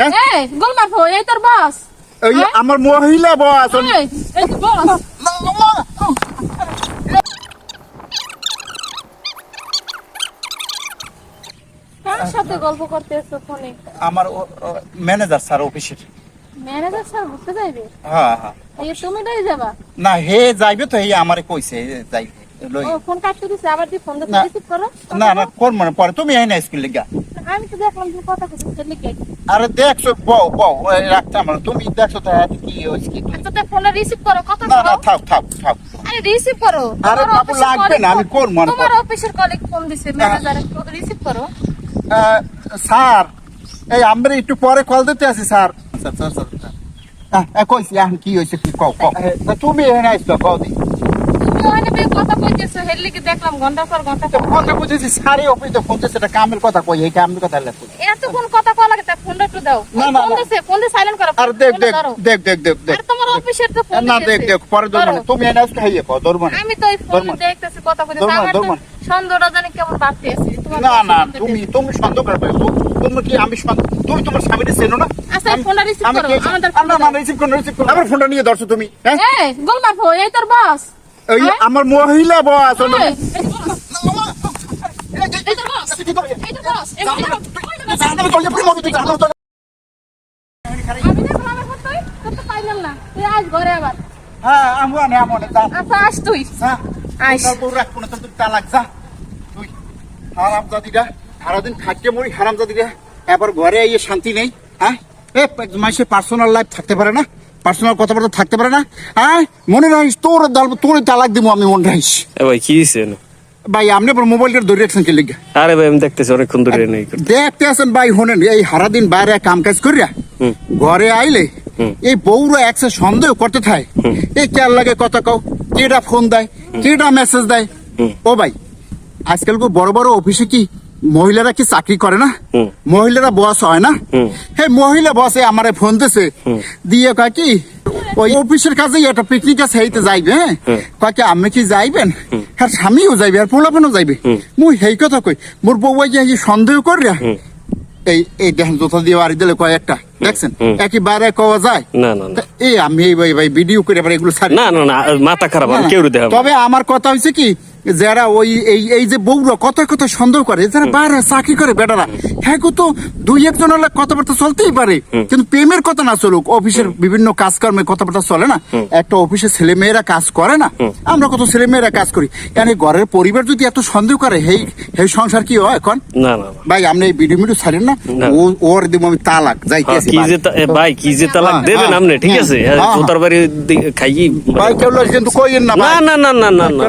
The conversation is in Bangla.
হ্যাঁ? এই গোলমার ফো এই তোর বস ওই হ্যাঁ? আমার মহিলা বস এই এই বস সাথে গল্প করতে এসছো ফোনে? আমার ম্যানেজার স্যার অফিসের ম্যানেজার স্যার ঘুরতে যাইবে? হ্যাঁ হ্যাঁ। এই তুমি ডাই যাবা? না হে যাইবে তো হে আমারে কইছে হে যাইবে লই ও ফোন কাটতে দিছে আবার দি ফোন দিতে না। রিসিভ করো। না না কোন মনে পরে তুমি এই না স্কুল লিগা আমি তো দেখলাম তুমি কথা কইছো চলে আরে দেখছ বউ বউ ওই রাখতে আমার তুমি দেখছ তো এত কি হইছে কি আচ্ছা তো ফোনটা রিসিভ করো কথা না না থাক থাক থাক। আরে রিসিভ করো। আরে বাবু লাগবে না, আমি ফোন- করব তোমার। অফিসের কলিগ ফোন দিছে ম্যানেজার রিসিভ করো। আহ, স্যার এই আমরা একটু পরে কল দিতে আছি স্যার। স্যার স্যার কইছি এখন কি হয়েছে কি কও কও। তুমি এখানে আসছো কও দি তুমি ওখানে বেশ কথা কইতেছো হেললে কি দেখলাম ঘণ্টা পর ঘণ্টা তো বুঝেছি সারি অফিসে ফোন দিচ্ছে এটা কামের কথা কই এই কামের কথা লাগবে এতক্ষণ কথা কওয়া লাগে তা ফোনটা একটু দাও। না, না, ফোন দিছে ফোন দিয়ে সাইলেন্ট করো আর দেখ দেখ দেখ দেখ দেখ দেখ। আরে তোমার অফিসের তো ফোন না দেখ দেখ পরে ধরবো তুমি এনে আসছো হাইয়ে কও আমি তো এই ফোন দেখতেছি কথা কইতেছি ধরবো, আমার সন্দেহটা জানি কেমন বাড়তে আছে। তোমার না না তুমি তুমি সন্দেহ করবে তুমি কি আমি তুমি তোমার স্বামীকে চেনো না? আচ্ছা, আমি- ফোনটা receive করো, আমাদের ফোনটা না না দাও। রিসিভ করো রিসিভ করো। আমার ফোনটা নিয়ে ধরছো তুমি হ্যাঁ? এই তোর বস ওই হ্যাঁ? আমার মহিলা বস এই, এই তোর boss, এই তোর boss, এই তোর boss, এই তোর boss। আমি দেখলাম আমার ফোন তুই তোর তো পাইলাম না তুই আজ ঘরে আবার হ্যাঁ আমি আনে আমি আনে যা আচ্ছা আস তুই যা আইস। তোর বউ রাখব না তুই যা তুই হারাম জাতিটা সারাদিন মরি এবার ঘরে শান্তি নেই হ্যাঁ এ মাসে পার্সোনাল লাইফ থাকতে পারে না পার্সোনাল কথাবার্তা থাকতে পারে না। হ্যাঁ মনে রাখিস তোর দল তোর তালাক দিব আমি মনে রাখিস। এ ভাই কি দিছে না? ভাই আপনি আবার মোবাইলটা ধরে রাখছেন কে লিখে আরে ভাই আমি দেখতেছি অনেকক্ষণ ধরে নেই দেখতে আছেন ভাই হোনেন এই সারাদিন বাইরে কাম কাজ করিয়া ঘরে আইলে এই বউরা একসে সন্দেহ করতে থাকে এই কেয়ার লাগে কথা কও? কেটা ফোন দেয়? কেটা মেসেজ দেয়? ও ভাই আজকাল বড় বড় অফিসে কি মহিলারা কি চাকরি করে না? মহিলারা বস হয় না? হে মহিলা বসে আমারে ফোন দিছে। দিয়ে কয় কি ওই অফিসের কাছে একটা পিকনিক আছে হেইতে যাইবে হ্যাঁ? কয় কি আমি কি যাইবেন? হ্যাঁ স্বামীও যাইবে আর পোলাপানও যাইবে। মুই হেই কথা কই মোর বউ যে সন্দেহ করিয়া এই এই দেখেন জোতা দিয়ে বাড়ি দিলে কয়েকটা দেখছেন? একেবারে কওয়া যায়। না না না। এই আমি এই ভাই ভাই ভিডিও করে এগুলো না না না মাথা খারাপ। কেউ তবে আমার কথা হয়েছে কি যারা ওই এই এই যে বউরা কত কত সন্দেহ করে যারা বাইরে চাকরি করে বেটারা হ্যাঁ তো দুই একজন হলে কথাবার্তা চলতেই পারে কিন্তু প্রেমের কথা না চলুক অফিসের বিভিন্ন কাজকর্মে কথাবার্তা চলে না একটা অফিসে ছেলে মেয়েরা কাজ করে না আমরা কত ছেলে মেয়েরা কাজ করি। কেন ঘরের পরিবার যদি এত সন্দেহ করে হেই হেই সংসার কি হয় এখন। ভাই আপনি এই ভিডিও মিডিও ছাড়েন না। ও ওর দিব আমি তালাক যাই হ্যাঁ, কি যে ভাই কি যে তালাক হ্যাঁ, দেবেন হ্যাঁ, আপনি ঠিক আছে? জোতার বাড়ি খাইয়ে ভাই কেউ কিন্তু কইেন না না না না না না।